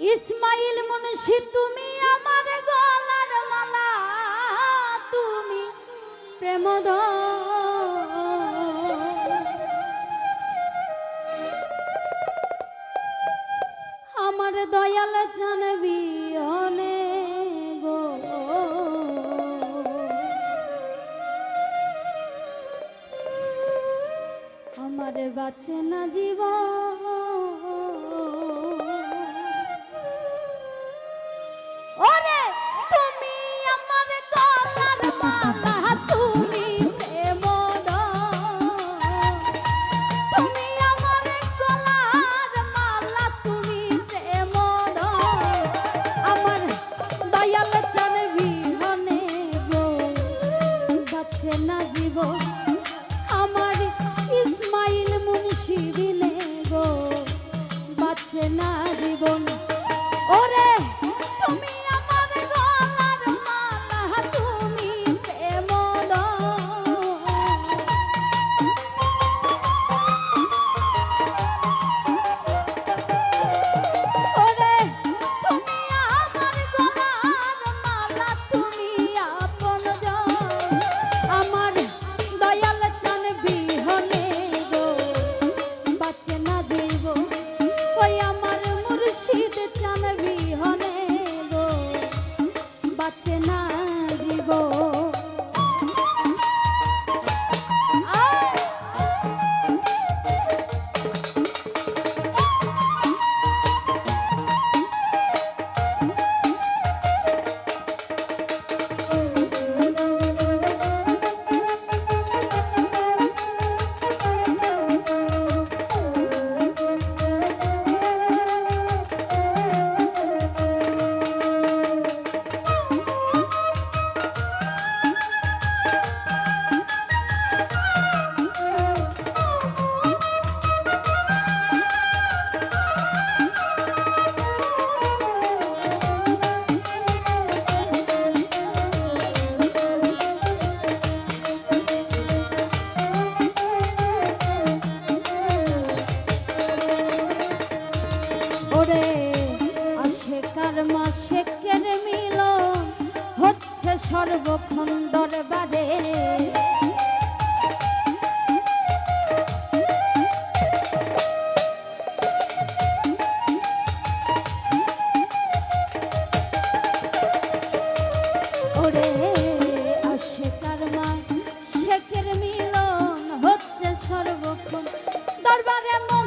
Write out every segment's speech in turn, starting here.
ইসমাইল মুন্সি, তুমি আমার গলার মালা, তুমি প্রেমদ আমার দয়াল জানবি অনে গো। আমার বাচ্চা না জীবন না জীব। আমার ইসমাইল মুন্সি দিলে গো। বাঁচে না জীবন। ওরে দেব। ওই আমার মুর্শিদ চান বিহন সর্বক্ষণ। দরবারে মন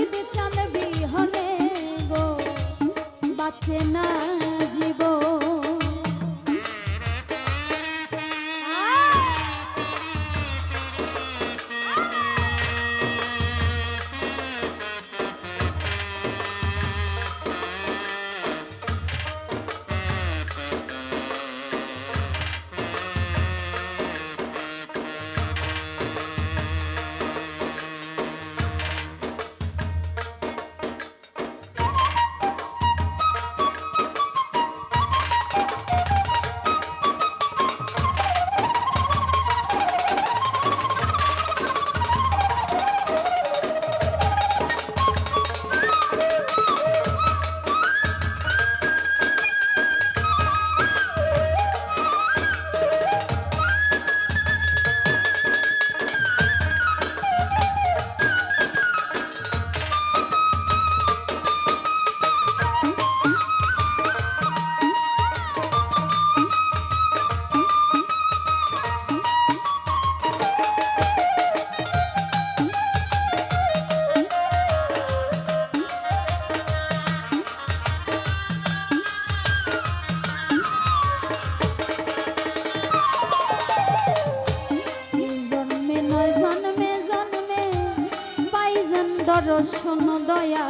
with the time. করো শোনো দয়া।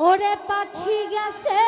ওরে পাখি গেছে।